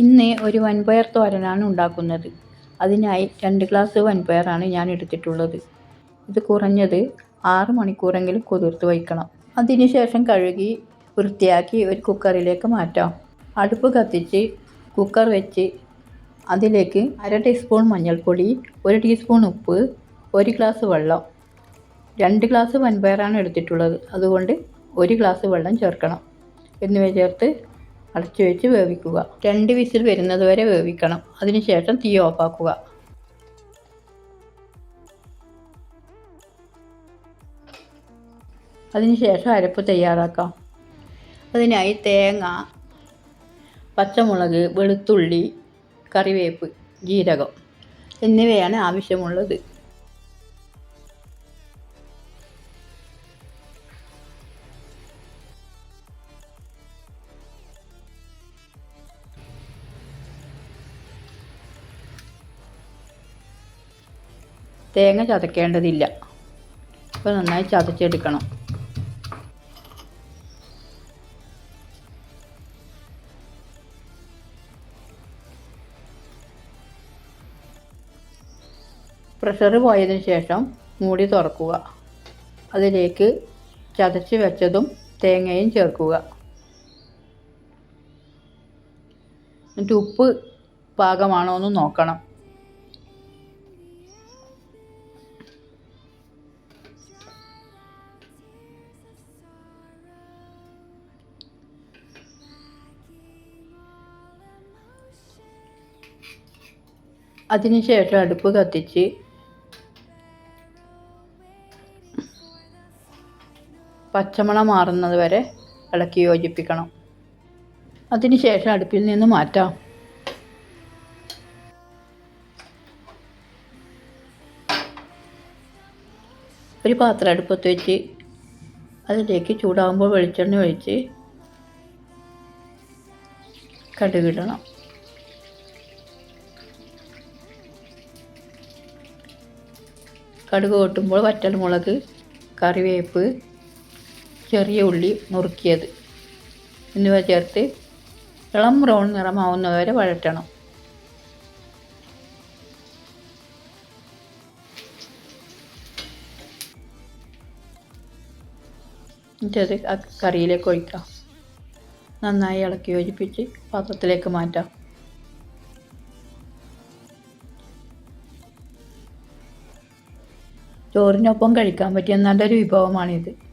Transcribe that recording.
ഇന്ന് ഒരു വൻപയർ തോരനാണ് ഉണ്ടാക്കുന്നത്. അതിനായി രണ്ട് ഗ്ലാസ് വൻപയറാണ് ഞാൻ എടുത്തിട്ടുള്ളത്. ഇത് കുറഞ്ഞത് ആറ് മണിക്കൂറെങ്കിലും കുതിർത്ത് വയ്ക്കണം. അതിനുശേഷം കഴുകി വൃത്തിയാക്കി ഒരു കുക്കറിലേക്ക് മാറ്റാം. അടുപ്പ് കത്തിച്ച് കുക്കർ വെച്ച് അതിലേക്ക് അര ടീസ്പൂൺ മഞ്ഞൾപ്പൊടി ഒരു ടീസ്പൂൺ ഉപ്പ് ഒരു ഗ്ലാസ് വെള്ളം. രണ്ട് ഗ്ലാസ് വൻപയറാണ് എടുത്തിട്ടുള്ളത്. അതുകൊണ്ട് ഒരു ഗ്ലാസ് വെള്ളം ചേർക്കണം. എന്നിവ ചേർത്ത് അടച്ചു വെച്ച് വേവിക്കുക. രണ്ട് വിസിൽ വരുന്നത് വരെ വേവിക്കണം. അതിനുശേഷം തീ ഓഫാക്കുക. അതിനുശേഷം അരപ്പ് തയ്യാറാക്കാം. അതിനായി തേങ്ങ പച്ചമുളക് വെളുത്തുള്ളി കറിവേപ്പ് ജീരകം എന്നിവയാണ് ആവശ്യമുള്ളത്. തേങ്ങ ചതക്കേണ്ടതില്ല. അപ്പോൾ നന്നായി ചതച്ചെടുക്കണം. പ്രഷർ പോയതിന് ശേഷം മൂടി തുറക്കുക. അതിലേക്ക് ചതച്ച് വെച്ചതും തേങ്ങയും ചേർക്കുക. എന്നിട്ട് ഉപ്പ് പാകമാണോ എന്ന് നോക്കണം. അതിനുശേഷം അടുപ്പ് കത്തിച്ച് പച്ചമണം മാറുന്നത് വരെ ഇളക്കി യോജിപ്പിക്കണം. അതിനുശേഷം അടുപ്പിൽ നിന്ന് മാറ്റാം. ഒരു പാത്രം അടുപ്പത്ത് വെച്ച് അതിലേക്ക് ചൂടാകുമ്പോൾ വെളിച്ചെണ്ണ ഒഴിച്ച് കടുകിടണം കടുക് പൊട്ടുമ്പോൾ വറ്റൽമുളക് കറിവേപ്പ് ചെറിയ ഉള്ളി നുറുക്കിയത്. എന്നിവ ചേർത്ത് ഇളം ബ്രൗൺ നിറമാവുന്നവരെ വഴറ്റണം. എന്നിട്ടത് കറിയിലേക്ക് ഒഴിക്കാം. നന്നായി ഇളക്കി യോജിപ്പിച്ച് പാത്രത്തിലേക്ക് മാറ്റാം. ചോറിനൊപ്പം കഴിക്കാൻ പറ്റിയ നല്ലൊരു വിഭവമാണിത്.